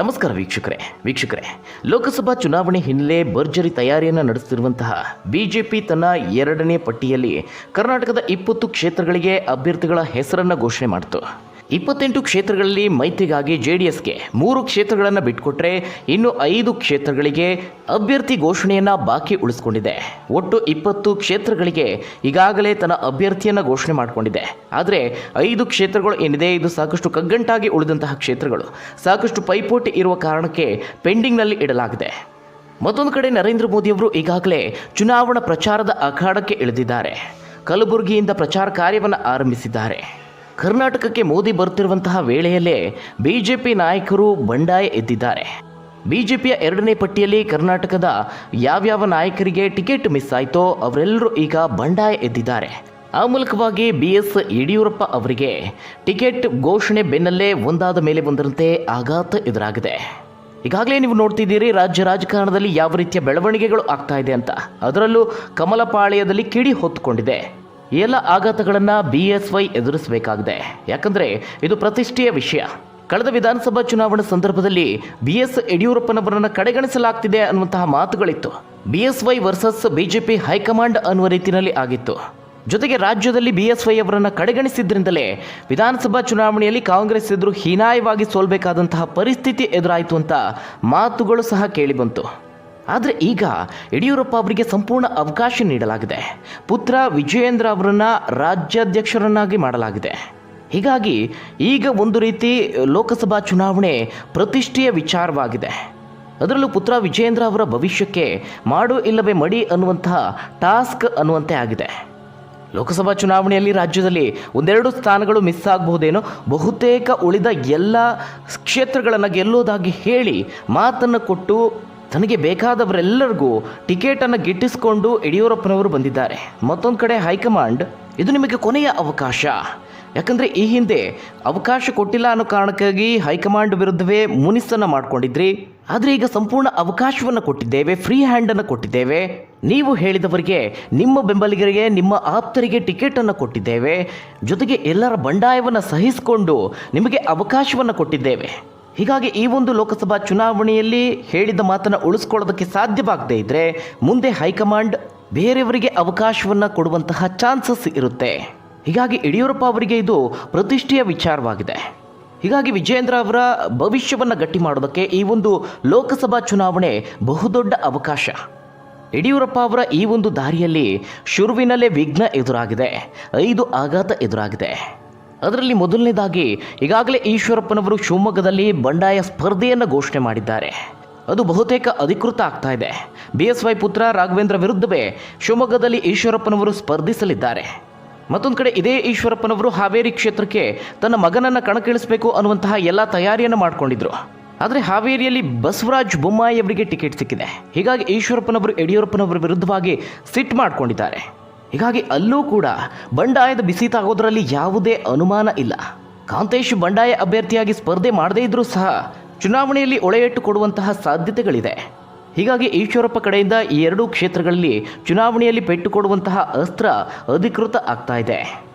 ನಮಸ್ಕಾರ ವೀಕ್ಷಕರೇ. ವೀಕ್ಷಕರೇ, ಲೋಕಸಭಾ ಚುನಾವಣೆ ಹಿನ್ನೆಲೆ ಭರ್ಜರಿ ತಯಾರಿಯನ್ನು ನಡೆಸುತ್ತಿರುವಂತಹ ಬಿಜೆಪಿ ತನ್ನ ಎರಡನೇ ಪಟ್ಟಿಯಲ್ಲಿ ಕರ್ನಾಟಕದ ಇಪ್ಪತ್ತು ಕ್ಷೇತ್ರಗಳಿಗೆ ಅಭ್ಯರ್ಥಿಗಳ ಹೆಸರನ್ನು ಘೋಷಣೆ ಮಾಡಿತು. ಇಪ್ಪತ್ತೆಂಟು ಕ್ಷೇತ್ರಗಳಲ್ಲಿ ಮೈತ್ರಿಗಾಗಿ ಜೆ ಡಿ ಎಸ್ಗೆ ಮೂರು ಕ್ಷೇತ್ರಗಳನ್ನು ಬಿಟ್ಟುಕೊಟ್ರೆ ಇನ್ನು ಐದು ಕ್ಷೇತ್ರಗಳಿಗೆ ಅಭ್ಯರ್ಥಿ ಘೋಷಣೆಯನ್ನು ಬಾಕಿ ಉಳಿಸ್ಕೊಂಡಿದೆ. ಒಟ್ಟು ಇಪ್ಪತ್ತು ಕ್ಷೇತ್ರಗಳಿಗೆ ಈಗಾಗಲೇ ತನ್ನ ಅಭ್ಯರ್ಥಿಯನ್ನು ಘೋಷಣೆ ಮಾಡಿಕೊಂಡಿದೆ. ಆದರೆ ಐದು ಕ್ಷೇತ್ರಗಳು ಏನಿದೆ, ಇದು ಸಾಕಷ್ಟು ಕಗ್ಗಂಟಾಗಿ ಉಳಿದಂತಹ ಕ್ಷೇತ್ರಗಳು. ಸಾಕಷ್ಟು ಪೈಪೋಟಿ ಇರುವ ಕಾರಣಕ್ಕೆ ಪೆಂಡಿಂಗ್ನಲ್ಲಿ ಇಡಲಾಗಿದೆ. ಮತ್ತೊಂದು ಕಡೆ ನರೇಂದ್ರ ಮೋದಿಯವರು ಈಗಾಗಲೇ ಚುನಾವಣಾ ಪ್ರಚಾರದ ಅಖಾಡಕ್ಕೆ ಇಳಿದಿದ್ದಾರೆ. ಕಲಬುರಗಿಯಿಂದ ಪ್ರಚಾರ ಕಾರ್ಯವನ್ನು ಆರಂಭಿಸಿದ್ದಾರೆ. ಕರ್ನಾಟಕಕ್ಕೆ ಮೋದಿ ಬರುತ್ತಿರುವಂತಹ ವೇಳೆಯಲ್ಲೇ ಬಿಜೆಪಿ ನಾಯಕರು ಬಂಡಾಯ ಎದ್ದಿದ್ದಾರೆ. ಬಿಜೆಪಿಯ ಎರಡನೇ ಪಟ್ಟಿಯಲ್ಲಿ ಕರ್ನಾಟಕದ ಯಾವ್ಯಾವ ನಾಯಕರಿಗೆ ಟಿಕೆಟ್ ಮಿಸ್ ಆಯಿತೋ ಅವರೆಲ್ಲರೂ ಈಗ ಬಂಡಾಯ ಎದ್ದಿದ್ದಾರೆ. ಆ ಮೂಲಕವಾಗಿ ಬಿ ಎಸ್ ಯಡಿಯೂರಪ್ಪ ಅವರಿಗೆ ಟಿಕೆಟ್ ಘೋಷಣೆ ಬೆನ್ನಲ್ಲೇ ಒಂದಾದ ಮೇಲೆ ಬಂದರಂತೆ ಆಘಾತ ಎದುರಾಗಿದೆ. ಈಗಾಗಲೇ ನೀವು ನೋಡ್ತಿದ್ದೀರಿ, ರಾಜ್ಯ ರಾಜಕಾರಣದಲ್ಲಿ ಯಾವ ರೀತಿಯ ಬೆಳವಣಿಗೆಗಳು ಆಗ್ತಾ ಇದೆ ಅಂತ. ಅದರಲ್ಲೂ ಕಮಲಪಾಳ್ಯದಲ್ಲಿ ಕಿಡಿ ಹೊತ್ತುಕೊಂಡಿದೆ ಎಲ್ಲ ಆಘಾತಗಳನ್ನು ಬಿ ಎಸ್ ವೈ ಎದುರಿಸಬೇಕಾಗಿದೆ. ಯಾಕಂದರೆ ಇದು ಪ್ರತಿಷ್ಠೆಯ ವಿಷಯ. ಕಳೆದ ವಿಧಾನಸಭಾ ಚುನಾವಣಾ ಸಂದರ್ಭದಲ್ಲಿ ಬಿ ಎಸ್ ಯಡಿಯೂರಪ್ಪನವರನ್ನು ಕಡೆಗಣಿಸಲಾಗ್ತಿದೆ ಅನ್ನುವಂತಹ ಮಾತುಗಳಿತ್ತು. B S Y versus BJP high command ಅನ್ನುವ ರೀತಿಯಲ್ಲಿ ಆಗಿತ್ತು. ಜೊತೆಗೆ ರಾಜ್ಯದಲ್ಲಿ ಬಿ ಎಸ್ ವೈ ಅವರನ್ನು ಕಡೆಗಣಿಸಿದ್ರಿಂದಲೇ ವಿಧಾನಸಭಾ ಚುನಾವಣೆಯಲ್ಲಿ ಕಾಂಗ್ರೆಸ್ ಎದುರು ಹೀನಾಯವಾಗಿ ಸೋಲ್ಬೇಕಾದಂತಹ ಪರಿಸ್ಥಿತಿ ಎದುರಾಯಿತು ಅಂತ ಮಾತುಗಳು ಸಹ ಕೇಳಿಬಂತು ಆದರೆ ಈಗ ಯಡಿಯೂರಪ್ಪ ಅವರಿಗೆ ಸಂಪೂರ್ಣ ಅವಕಾಶ ನೀಡಲಾಗಿದೆ. ಪುತ್ರ ವಿಜಯೇಂದ್ರ ಅವರನ್ನು ರಾಜ್ಯಾಧ್ಯಕ್ಷರನ್ನಾಗಿ ಮಾಡಲಾಗಿದೆ. ಹೀಗಾಗಿ ಈಗ ಒಂದು ರೀತಿ ಲೋಕಸಭಾ ಚುನಾವಣೆ ಪ್ರತಿಷ್ಠೆಯ ವಿಚಾರವಾಗಿದೆ. ಅದರಲ್ಲೂ ಪುತ್ರ ವಿಜಯೇಂದ್ರ ಅವರ ಭವಿಷ್ಯಕ್ಕೆ ಮಾಡು ಇಲ್ಲವೇ ಮಡಿ ಅನ್ನುವಂತಹ ಟಾಸ್ಕ್ ಅನ್ನುವಂತೆ ಆಗಿದೆ. ಲೋಕಸಭಾ ಚುನಾವಣೆಯಲ್ಲಿ ರಾಜ್ಯದಲ್ಲಿ ಒಂದೆರಡು ಸ್ಥಾನಗಳು ಮಿಸ್ ಆಗಬಹುದೇನೋ ಬಹುತೇಕ ಉಳಿದ ಎಲ್ಲ ಕ್ಷೇತ್ರಗಳನ್ನು ಗೆಲ್ಲೋದಾಗಿ ಹೇಳಿ ಮಾತನ್ನು ಕೊಟ್ಟು ತನಗೆ ಬೇಕಾದವರೆಲ್ಲರಿಗೂ ಟಿಕೆಟನ್ನು ಗಿಟ್ಟಿಸಿಕೊಂಡು ಯಡಿಯೂರಪ್ಪನವರು ಬಂದಿದ್ದಾರೆ. ಮತ್ತೊಂದು ಕಡೆ ಹೈಕಮಾಂಡ್ ಇದು ನಿಮಗೆ ಕೊನೆಯ ಅವಕಾಶ. ಯಾಕಂದರೆ ಈ ಹಿಂದೆ ಅವಕಾಶ ಕೊಟ್ಟಿಲ್ಲ ಅನ್ನೋ ಕಾರಣಕ್ಕಾಗಿ ಹೈಕಮಾಂಡ್ ವಿರುದ್ಧವೇ ಮುನಿಸನ್ನು ಮಾಡಿಕೊಂಡಿದ್ರಿ. ಆದರೆ ಈಗ ಸಂಪೂರ್ಣ ಅವಕಾಶವನ್ನು ಕೊಟ್ಟಿದ್ದೇವೆ ಫ್ರೀ ಹ್ಯಾಂಡನ್ನು ಕೊಟ್ಟಿದ್ದೇವೆ. ನೀವು ಹೇಳಿದವರಿಗೆ, ನಿಮ್ಮ ಬೆಂಬಲಿಗರಿಗೆ, ನಿಮ್ಮ ಆಪ್ತರಿಗೆ ಟಿಕೆಟನ್ನು ಕೊಟ್ಟಿದ್ದೇವೆ. ಜೊತೆಗೆ ಎಲ್ಲರ ಬಂಡಾಯವನ್ನು ಸಹಿಸಿಕೊಂಡು ನಿಮಗೆ ಅವಕಾಶವನ್ನು ಕೊಟ್ಟಿದ್ದೇವೆ. ಹೀಗಾಗಿ ಈ ಒಂದು ಲೋಕಸಭಾ ಚುನಾವಣೆಯಲ್ಲಿ ಹೇಳಿದ ಮಾತನ್ನು ಉಳಿಸ್ಕೊಳ್ಳೋದಕ್ಕೆ ಸಾಧ್ಯವಾಗದೇ ಇದ್ದರೆ ಮುಂದೆ ಹೈಕಮಾಂಡ್ ಬೇರೆಯವರಿಗೆ ಅವಕಾಶವನ್ನು ಕೊಡುವಂತಹ ಚಾನ್ಸಸ್ ಇರುತ್ತೆ. ಹೀಗಾಗಿ ಯಡಿಯೂರಪ್ಪ ಅವರಿಗೆ ಇದು ಪ್ರತಿಷ್ಠೆಯ ವಿಚಾರವಾಗಿದೆ. ಹೀಗಾಗಿ ವಿಜಯೇಂದ್ರ ಅವರ ಭವಿಷ್ಯವನ್ನು ಗಟ್ಟಿ ಮಾಡೋದಕ್ಕೆ ಈ ಒಂದು ಲೋಕಸಭಾ ಚುನಾವಣೆ ಬಹುದೊಡ್ಡ ಅವಕಾಶ. ಯಡಿಯೂರಪ್ಪ ಅವರ ಈ ಒಂದು ದಾರಿಯಲ್ಲಿ ಶುರುವಿನಲ್ಲೇ ವಿಘ್ನ ಎದುರಾಗಿದೆ. ಐದು ಆಘಾತ ಎದುರಾಗಿದೆ. ಅದರಲ್ಲಿ ಮೊದಲನೇದಾಗಿ ಈಗಾಗಲೇ ಈಶ್ವರಪ್ಪನವರು ಶಿವಮೊಗ್ಗದಲ್ಲಿ ಬಂಡಾಯ ಸ್ಪರ್ಧೆಯನ್ನು ಘೋಷಣೆ ಮಾಡಿದ್ದಾರೆ. ಅದು ಬಹುತೇಕ ಅಧಿಕೃತ ಆಗ್ತಾ ಇದೆ. ಬಿ ಎಸ್ ವೈ ಪುತ್ರ ರಾಘವೇಂದ್ರ ವಿರುದ್ಧವೇ ಶಿವಮೊಗ್ಗದಲ್ಲಿ ಈಶ್ವರಪ್ಪನವರು ಸ್ಪರ್ಧಿಸಲಿದ್ದಾರೆ. ಮತ್ತೊಂದು ಕಡೆ ಇದೇ ಈಶ್ವರಪ್ಪನವರು ಹಾವೇರಿ ಕ್ಷೇತ್ರಕ್ಕೆ ತನ್ನ ಮಗನನ್ನು ಕಣಕ್ಕಿಳಿಸಬೇಕು ಅನ್ನುವಂತಹ ಎಲ್ಲ ತಯಾರಿಯನ್ನು ಮಾಡಿಕೊಂಡಿದ್ರು. ಆದರೆ ಹಾವೇರಿಯಲ್ಲಿ ಬಸವರಾಜ್ ಬೊಮ್ಮಾಯಿ ಅವರಿಗೆ ಟಿಕೆಟ್ ಸಿಕ್ಕಿದೆ. ಹೀಗಾಗಿ ಈಶ್ವರಪ್ಪನವರು ಯಡಿಯೂರಪ್ಪನವರ ವಿರುದ್ಧವಾಗಿ ಸಿಟ್ ಮಾಡಿಕೊಂಡಿದ್ದಾರೆ. ಹೀಗಾಗಿ ಅಲ್ಲೂ ಕೂಡ ಬಂಡಾಯದ ಬಿಸಿ ತಾಗೋದ್ರಲ್ಲಿ ಯಾವುದೇ ಅನುಮಾನ ಇಲ್ಲ. ಕಾಂತೇಶ್ ಬಂಡಾಯ ಅಭ್ಯರ್ಥಿಯಾಗಿ ಸ್ಪರ್ಧೆ ಮಾಡದೇ ಇದ್ರೂ ಸಹ ಚುನಾವಣೆಯಲ್ಲಿ ಒಳೆಯಟ್ಟು ಕೊಡುವಂತಹ ಸಾಧ್ಯತೆಗಳಿದೆ. ಹೀಗಾಗಿ ಈಶ್ವರಪ್ಪ ಕಡೆಯಿಂದ ಈ ಎರಡೂ ಕ್ಷೇತ್ರಗಳಲ್ಲಿ ಚುನಾವಣೆಯಲ್ಲಿ ಪೆಟ್ಟು ಕೊಡುವಂತಹ ಅಸ್ತ್ರ ಅಧಿಕೃತ ಆಗ್ತಾ ಇದೆ.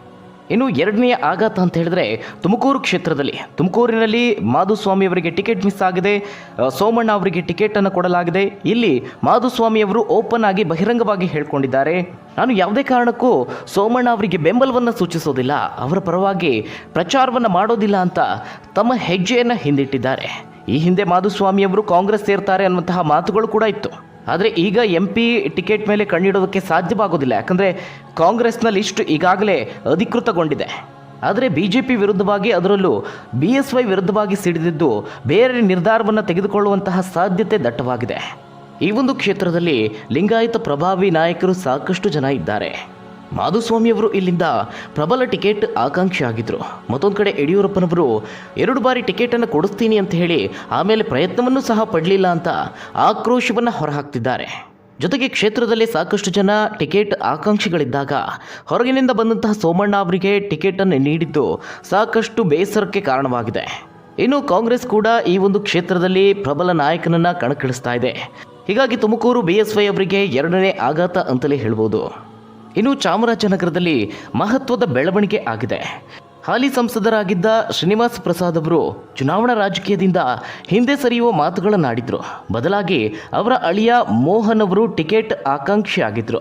ಇನ್ನು ಎರಡನೆಯ ಆಘಾತ ಅಂತ ಹೇಳಿದ್ರೆ ತುಮಕೂರು ಕ್ಷೇತ್ರದಲ್ಲಿ. ತುಮಕೂರಿನಲ್ಲಿ ಮಾಧುಸ್ವಾಮಿ ಅವರಿಗೆ ಟಿಕೆಟ್ ಮಿಸ್ ಆಗಿದೆ. ಸೋಮಣ್ಣ ಅವರಿಗೆ ಟಿಕೆಟನ್ನು ಕೊಡಲಾಗಿದೆ. ಇಲ್ಲಿ ಮಾಧುಸ್ವಾಮಿ ಅವರು ಓಪನ್ ಆಗಿ ಬಹಿರಂಗವಾಗಿ ಹೇಳ್ಕೊಂಡಿದ್ದಾರೆ. ನಾನು ಯಾವುದೇ ಕಾರಣಕ್ಕೂ ಸೋಮಣ್ಣ ಅವರಿಗೆ ಬೆಂಬಲವನ್ನು ಸೂಚಿಸೋದಿಲ್ಲ. ಅವರ ಪರವಾಗಿ ಪ್ರಚಾರವನ್ನು ಮಾಡೋದಿಲ್ಲ ಅಂತ ತಮ್ಮ ಹೆಜ್ಜೆಯನ್ನು ಹಿಂದಿಟ್ಟಿದ್ದಾರೆ. ಈ ಹಿಂದೆ ಮಾಧುಸ್ವಾಮಿ ಅವರು ಕಾಂಗ್ರೆಸ್ ಸೇರ್ತಾರೆ ಅನ್ನುವಂತಹ ಮಾತುಗಳು ಕೂಡ ಇತ್ತು. ಆದರೆ ಈಗ ಎಂ ಪಿ ಟಿಕೆಟ್ ಮೇಲೆ ಕಣ್ಣಿಡೋದಕ್ಕೆ ಸಾಧ್ಯವಾಗೋದಿಲ್ಲ. ಯಾಕಂದರೆ ಕಾಂಗ್ರೆಸ್ನ ಲಿಸ್ಟ್ ಈಗಾಗಲೇ ಅಧಿಕೃತಗೊಂಡಿದೆ. ಆದರೆ ಬಿ ಜೆ ಪಿ ವಿರುದ್ಧವಾಗಿ ಅದರಲ್ಲೂ ಬಿ ಎಸ್ ವೈ ವಿರುದ್ಧವಾಗಿ ಸಿಡಿದಿದ್ದು ಬೇರೆ ನಿರ್ಧಾರವನ್ನು ತೆಗೆದುಕೊಳ್ಳುವಂತಹ ಸಾಧ್ಯತೆ ದಟ್ಟವಾಗಿದೆ. ಈ ಒಂದು ಕ್ಷೇತ್ರದಲ್ಲಿ ಲಿಂಗಾಯತ ಪ್ರಭಾವಿ ನಾಯಕರು ಸಾಕಷ್ಟು ಜನ ಇದ್ದಾರೆ. ಮಾಧುಸ್ವಾಮಿಯವರು ಇಲ್ಲಿಂದ ಪ್ರಬಲ ಟಿಕೆಟ್ ಆಕಾಂಕ್ಷಿ ಆಗಿದ್ದರು ಮತ್ತೊಂದು ಕಡೆ ಯಡಿಯೂರಪ್ಪನವರು, ಎರಡು ಬಾರಿ ಟಿಕೆಟನ್ನು ಕೊಡಿಸ್ತೀನಿ ಅಂತ ಹೇಳಿ ಆಮೇಲೆ ಪ್ರಯತ್ನವನ್ನು ಸಹ ಪಡಲಿಲ್ಲ ಅಂತ ಆಕ್ರೋಶವನ್ನು ಹೊರಹಾಕ್ತಿದ್ದಾರೆ. ಜೊತೆಗೆ ಕ್ಷೇತ್ರದಲ್ಲಿ ಸಾಕಷ್ಟು ಜನ ಟಿಕೆಟ್ ಆಕಾಂಕ್ಷಿಗಳಿದ್ದಾಗ ಹೊರಗಿನಿಂದ ಬಂದಂತಹ ಸೋಮಣ್ಣ ಅವರಿಗೆ ಟಿಕೆಟನ್ನು ನೀಡಿದ್ದು ಸಾಕಷ್ಟು ಬೇಸರಕ್ಕೆ ಕಾರಣವಾಗಿದೆ. ಇನ್ನು ಕಾಂಗ್ರೆಸ್ ಕೂಡ ಈ ಒಂದು ಕ್ಷೇತ್ರದಲ್ಲಿ ಪ್ರಬಲ ನಾಯಕನನ್ನ ಕಣಕ್ಕಿಳಿಸ್ತಾ ಇದೆ. ಹೀಗಾಗಿ ತುಮಕೂರು ಬಿ ಎಸ್ ವೈ ಅವರಿಗೆ ಎರಡನೇ ಆಘಾತ ಅಂತಲೇ ಹೇಳ್ಬೋದು. ಇನ್ನು ಚಾಮರಾಜನಗರದಲ್ಲಿ ಮಹತ್ವದ ಬೆಳವಣಿಗೆ ಆಗಿದೆ. ಹಾಲಿ ಸಂಸದರಾಗಿದ್ದ ಶ್ರೀನಿವಾಸ್ ಪ್ರಸಾದ್ ಅವರು ಚುನಾವಣಾ ರಾಜಕೀಯದಿಂದ ಹಿಂದೆ ಸರಿಯುವ ಮಾತುಗಳನ್ನಾಡಿದ್ರು. ಬದಲಾಗಿ ಅವರ ಅಳಿಯ ಮೋಹನ್ ಅವರು ಟಿಕೆಟ್ ಆಕಾಂಕ್ಷಿ ಆಗಿದ್ರು.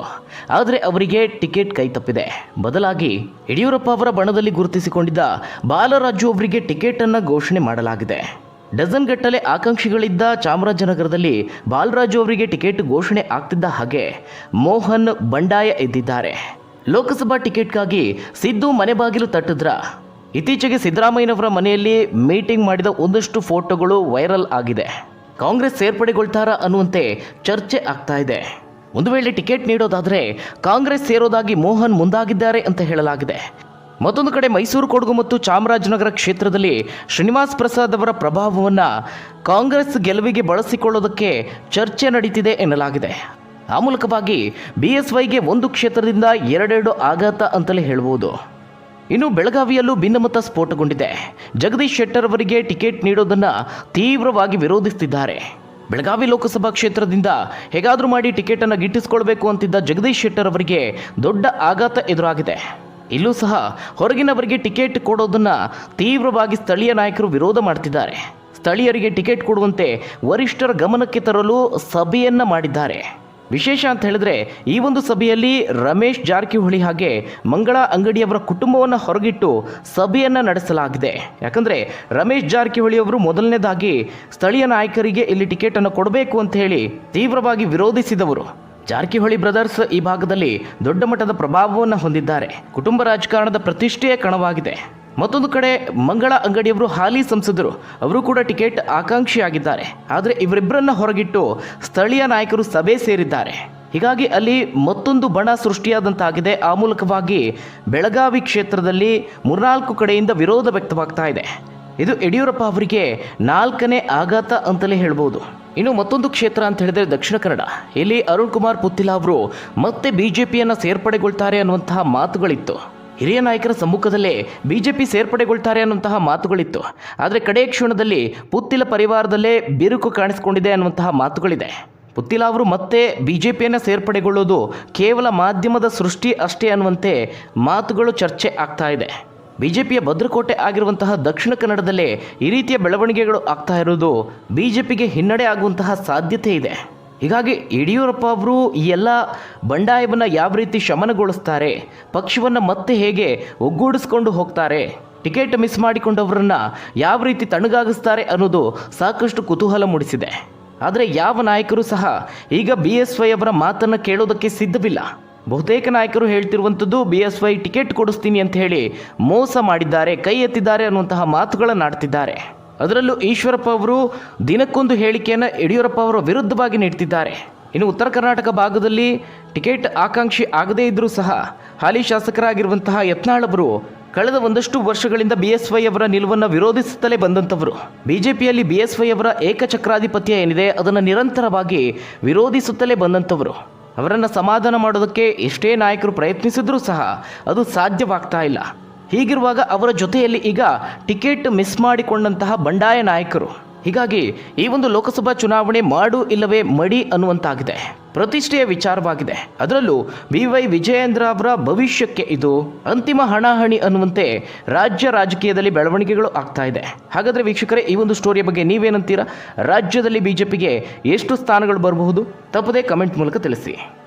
ಆದರೆ ಅವರಿಗೆ ಟಿಕೆಟ್ ಕೈ ತಪ್ಪಿದೆ. ಬದಲಾಗಿ ಯಡಿಯೂರಪ್ಪ ಅವರ ಬಣದಲ್ಲಿ ಗುರುತಿಸಿಕೊಂಡಿದ್ದ ಬಾಲರಾಜು ಅವರಿಗೆ ಟಿಕೆಟ್ ಅನ್ನ ಘೋಷಣೆ ಮಾಡಲಾಗಿದೆ. ಡಜನ್ ಗಟ್ಟಲೆ ಆಕಾಂಕ್ಷಿಗಳಿದ್ದ ಚಾಮರಾಜನಗರದಲ್ಲಿ ಬಾಲರಾಜು ಅವರಿಗೆ ಟಿಕೆಟ್ ಘೋಷಣೆ ಆಗ್ತಿದ್ದ ಹಾಗೆ ಮೋಹನ್ ಬಂಡಾಯ ಎದ್ದಿದ್ದಾರೆ ಲೋಕಸಭಾ ಟಿಕೆಟ್ಗಾಗಿ ಸಿದ್ದು ಮನೆ ಬಾಗಿಲು ತಟ್ಟಿದ್ರ. ಇತ್ತೀಚೆಗೆ ಸಿದ್ದರಾಮಯ್ಯನವರ ಮನೆಯಲ್ಲಿ ಮೀಟಿಂಗ್ ಮಾಡಿದ ಒಂದಷ್ಟು ಫೋಟೋಗಳು ವೈರಲ್ ಆಗಿದೆ. ಕಾಂಗ್ರೆಸ್ ಸೇರ್ಪಡೆಗೊಳ್ತಾರ ಅನ್ನುವಂತೆ ಚರ್ಚೆ ಆಗ್ತಾ ಇದೆ. ಒಂದು ವೇಳೆ ಟಿಕೆಟ್ ನೀಡೋದಾದರೆ ಕಾಂಗ್ರೆಸ್ ಸೇರೋದಾಗಿ ಮೋಹನ್ ಮುಂದಾಗಿದ್ದಾರೆ ಅಂತ ಹೇಳಲಾಗಿದೆ. ಮತ್ತೊಂದು ಕಡೆ ಮೈಸೂರು, ಕೊಡಗು ಮತ್ತು ಚಾಮರಾಜನಗರ ಕ್ಷೇತ್ರದಲ್ಲಿ ಶ್ರೀನಿವಾಸ್ ಪ್ರಸಾದ್ ಅವರ ಪ್ರಭಾವವನ್ನು ಕಾಂಗ್ರೆಸ್ ಗೆಲುವಿಗೆ ಬಳಸಿಕೊಳ್ಳೋದಕ್ಕೆ ಚರ್ಚೆ ನಡೀತಿದೆ ಎನ್ನಲಾಗಿದೆ. ಆ ಮೂಲಕವಾಗಿ ಬಿ ಎಸ್ ವೈಗೆ ಒಂದು ಕ್ಷೇತ್ರದಿಂದ ಎರಡೆರಡು ಆಘಾತ ಅಂತಲೇ ಹೇಳ್ಬೋದು ಇನ್ನು ಬೆಳಗಾವಿಯಲ್ಲೂ ಭಿನ್ನಮತ ಸ್ಫೋಟಗೊಂಡಿದೆ. ಜಗದೀಶ್ ಶೆಟ್ಟರ್ ಅವರಿಗೆ ಟಿಕೆಟ್ ನೀಡೋದನ್ನು ತೀವ್ರವಾಗಿ ವಿರೋಧಿಸುತ್ತಿದ್ದಾರೆ ಬೆಳಗಾವಿ ಲೋಕಸಭಾ ಕ್ಷೇತ್ರದಿಂದ ಹೇಗಾದರೂ ಮಾಡಿ ಟಿಕೆಟನ್ನು ಗಿಟ್ಟಿಸಿಕೊಳ್ಬೇಕು ಅಂತಿದ್ದ ಜಗದೀಶ್ ಶೆಟ್ಟರ್ ಅವರಿಗೆ ದೊಡ್ಡ ಆಘಾತ ಎದುರಾಗಿದೆ. ಇಲ್ಲೂ ಸಹ ಹೊರಗಿನವರಿಗೆ ಟಿಕೆಟ್ ಕೊಡೋದನ್ನು ತೀವ್ರವಾಗಿ ಸ್ಥಳೀಯ ನಾಯಕರು ವಿರೋಧ ಮಾಡ್ತಿದ್ದಾರೆ. ಸ್ಥಳೀಯರಿಗೆ ಟಿಕೆಟ್ ಕೊಡುವಂತೆ ವರಿಷ್ಠರ ಗಮನಕ್ಕೆ ತರಲು ಸಭೆಯನ್ನು ಮಾಡಿದ್ದಾರೆ. ವಿಶೇಷ ಅಂತ ಹೇಳಿದ್ರೆ ಈ ಒಂದು ಸಭೆಯಲ್ಲಿ ರಮೇಶ್ ಜಾರಕಿಹೊಳಿ ಹಾಗೆ ಮಂಗಳ ಅಂಗಡಿಯವರ ಕುಟುಂಬವನ್ನು ಹೊರಗಿಟ್ಟು ಸಭೆಯನ್ನು ನಡೆಸಲಾಗಿದೆ. ಯಾಕಂದರೆ ರಮೇಶ್ ಜಾರಕಿಹೊಳಿ ಅವರು ಮೊದಲನೇದಾಗಿ ಸ್ಥಳೀಯ ನಾಯಕರಿಗೆ ಇಲ್ಲಿ ಟಿಕೆಟನ್ನು ಕೊಡಬೇಕು ಅಂತ ಹೇಳಿ ತೀವ್ರವಾಗಿ ವಿರೋಧಿಸಿದವರು. ಜಾರಕಿಹೊಳಿ ಬ್ರದರ್ಸ್ ಈ ಭಾಗದಲ್ಲಿ ದೊಡ್ಡ ಮಟ್ಟದ ಪ್ರಭಾವವನ್ನು ಹೊಂದಿದ್ದಾರೆ. ಕುಟುಂಬ ರಾಜಕಾರಣದ ಪ್ರತಿಷ್ಠೆಯ ಕಣವಾಗಿದೆ. ಮತ್ತೊಂದು ಕಡೆ ಮಂಗಳ ಅಂಗಡಿಯವರು ಹಾಲಿ ಸಂಸದರು. ಅವರು ಕೂಡ ಟಿಕೆಟ್ ಆಕಾಂಕ್ಷಿಯಾಗಿದ್ದಾರೆ. ಆದರೆ ಇವರಿಬ್ಬರನ್ನ ಹೊರಗಿಟ್ಟು ಸ್ಥಳೀಯ ನಾಯಕರು ಸಭೆ ಸೇರಿದ್ದಾರೆ. ಹೀಗಾಗಿ ಅಲ್ಲಿ ಮತ್ತೊಂದು ಬಣ ಸೃಷ್ಟಿಯಾದಂತಾಗಿದೆ. ಆ ಮೂಲಕವಾಗಿ ಬೆಳಗಾವಿ ಕ್ಷೇತ್ರದಲ್ಲಿ ಮೂರ್ನಾಲ್ಕು ಕಡೆಯಿಂದ ವಿರೋಧ ವ್ಯಕ್ತವಾಗ್ತಾ ಇದೆ. ಇದು ಯಡಿಯೂರಪ್ಪ ಅವರಿಗೆ ನಾಲ್ಕನೇ ಆಘಾತ ಅಂತಲೇ ಹೇಳ್ಬೋದು. ಇನ್ನು ಮತ್ತೊಂದು ಕ್ಷೇತ್ರ ಅಂತ ಹೇಳಿದ್ರೆ ದಕ್ಷಿಣ ಕನ್ನಡ. ಇಲ್ಲಿ ಅರುಣ್ ಕುಮಾರ್ ಪುತ್ತಿಲ ಅವರು ಮತ್ತೆ ಬಿಜೆಪಿಯನ್ನು ಸೇರ್ಪಡೆಗೊಳ್ತಾರೆ ಅನ್ನುವಂತಹ ಮಾತುಗಳಿತ್ತು. ಹಿರಿಯ ನಾಯಕರ ಸಮ್ಮುಖದಲ್ಲೇ ಬಿಜೆಪಿ ಸೇರ್ಪಡೆಗೊಳ್ತಾರೆ ಅನ್ನುವಂತಹ ಮಾತುಗಳಿತ್ತು. ಆದರೆ ಕಡೆಯ ಕ್ಷಣದಲ್ಲಿ ಪುತ್ತಿಲ ಪರಿವಾರದಲ್ಲೇ ಬಿರುಕು ಕಾಣಿಸಿಕೊಂಡಿದೆ ಅನ್ನುವಂತಹ ಮಾತುಗಳಿದೆ. ಪುತ್ತಿಲ ಅವರು ಮತ್ತೆ ಬಿಜೆಪಿಯನ್ನು ಸೇರ್ಪಡೆಗೊಳ್ಳೋದು ಕೇವಲ ಮಾಧ್ಯಮದ ಸೃಷ್ಟಿ ಅಷ್ಟೇ ಅನ್ನುವಂತೆ ಮಾತುಗಳು ಚರ್ಚೆ ಆಗ್ತಾ ಇದೆ. ಬಿಜೆಪಿಯ ಭದ್ರಕೋಟೆ ಆಗಿರುವಂತಹ ದಕ್ಷಿಣ ಕನ್ನಡದಲ್ಲೇ ಈ ರೀತಿಯ ಬೆಳವಣಿಗೆಗಳು ಆಗ್ತಾ ಇರೋದು ಬಿಜೆಪಿಗೆ ಹಿನ್ನಡೆ ಆಗುವಂತಹ ಸಾಧ್ಯತೆ ಇದೆ. ಹೀಗಾಗಿ ಯಡಿಯೂರಪ್ಪ ಅವರು ಈ ಎಲ್ಲ ಬಂಡಾಯವನ್ನು ಯಾವ ರೀತಿ ಶಮನಗೊಳಿಸ್ತಾರೆ, ಪಕ್ಷವನ್ನು ಮತ್ತೆ ಹೇಗೆ ಒಗ್ಗೂಡಿಸ್ಕೊಂಡು ಹೋಗ್ತಾರೆ, ಟಿಕೆಟ್ ಮಿಸ್ ಮಾಡಿಕೊಂಡವರನ್ನು ಯಾವ ರೀತಿ ತಣ್ಣಗಾಗಿಸ್ತಾರೆ ಅನ್ನೋದು ಸಾಕಷ್ಟು ಕುತೂಹಲ ಮೂಡಿಸಿದೆ. ಆದರೆ ಯಾವ ನಾಯಕರು ಸಹ ಈಗ ಬಿ ಎಸ್ ವೈ ಅವರ ಮಾತನ್ನು ಕೇಳೋದಕ್ಕೆ ಸಿದ್ಧವಿಲ್ಲ. ಬಹುತೇಕ ನಾಯಕರು ಹೇಳ್ತಿರುವಂಥದ್ದು ಬಿ ಎಸ್ ವೈ ಟಿಕೆಟ್ ಕೊಡಿಸ್ತೀನಿ ಅಂತ ಹೇಳಿ ಮೋಸ ಮಾಡಿದ್ದಾರೆ, ಕೈ ಎತ್ತಿದ್ದಾರೆ ಅನ್ನುವಂತಹ ಮಾತುಗಳನ್ನು ಆಡ್ತಿದ್ದಾರೆ. ಅದರಲ್ಲೂ ಈಶ್ವರಪ್ಪ ಅವರು ದಿನಕ್ಕೊಂದು ಹೇಳಿಕೆಯನ್ನು ಯಡಿಯೂರಪ್ಪ ಅವರ ವಿರುದ್ಧವಾಗಿ ನೀಡ್ತಿದ್ದಾರೆ. ಇನ್ನು ಉತ್ತರ ಕರ್ನಾಟಕ ಭಾಗದಲ್ಲಿ ಟಿಕೆಟ್ ಆಕಾಂಕ್ಷಿ ಆಗದೇ ಇದ್ದರೂ ಸಹ ಹಾಲಿ ಶಾಸಕರಾಗಿರುವಂತಹ ಯತ್ನಾಳ್ ಅವರು ಕಳೆದ ಒಂದಷ್ಟು ವರ್ಷಗಳಿಂದ ಬಿ ಎಸ್ ವೈ ಅವರ ನಿಲುವನ್ನು ವಿರೋಧಿಸುತ್ತಲೇ ಬಂದಂಥವರು. ಬಿಜೆಪಿಯಲ್ಲಿ ಬಿ ಎಸ್ ವೈ ಅವರ ಏಕಚಕ್ರಾಧಿಪತ್ಯ ಏನಿದೆ ಅದನ್ನು ನಿರಂತರವಾಗಿ ವಿರೋಧಿಸುತ್ತಲೇ ಬಂದಂಥವರು. ಅವರನ್ನು ಸಮಾಧಾನ ಮಾಡೋದಕ್ಕೆ ಎಷ್ಟೇ ನಾಯಕರು ಪ್ರಯತ್ನಿಸಿದ್ರೂ ಸಹ ಅದು ಸಾಧ್ಯವಾಗ್ತಾ ಇಲ್ಲ. ಹೀಗಿರುವಾಗ ಅವರ ಜೊತೆಯಲ್ಲಿ ಈಗ ಟಿಕೆಟ್ ಮಿಸ್ ಮಾಡಿಕೊಂಡಂತಹ ಬಂಡಾಯ ನಾಯಕರು. ಹೀಗಾಗಿ ಈ ಒಂದು ಲೋಕಸಭಾ ಚುನಾವಣೆ ಮಾಡು ಇಲ್ಲವೇ ಮಡಿ ಅನ್ನುವಂತಾಗಿದೆ. ಪ್ರತಿಷ್ಠೆಯ ವಿಚಾರವಾಗಿದೆ. ಅದರಲ್ಲೂ ಬಿ ವೈ ವಿಜಯೇಂದ್ರ ಅವರ ಭವಿಷ್ಯಕ್ಕೆ ಇದು ಅಂತಿಮ ಹಣಾಹಣಿ ಅನ್ನುವಂತೆ ರಾಜ್ಯ ರಾಜಕೀಯದಲ್ಲಿ ಬೆಳವಣಿಗೆಗಳು ಆಗ್ತಾ ಇದೆ. ಹಾಗಾದರೆ ವೀಕ್ಷಕರೇ, ಈ ಒಂದು ಸ್ಟೋರಿಯ ಬಗ್ಗೆ ನೀವೇನಂತೀರಾ? ರಾಜ್ಯದಲ್ಲಿ ಬಿಜೆಪಿಗೆ ಎಷ್ಟು ಸ್ಥಾನಗಳು ಬರಬಹುದು? ತಪ್ಪದೇ ಕಮೆಂಟ್ ಮೂಲಕ ತಿಳಿಸಿ.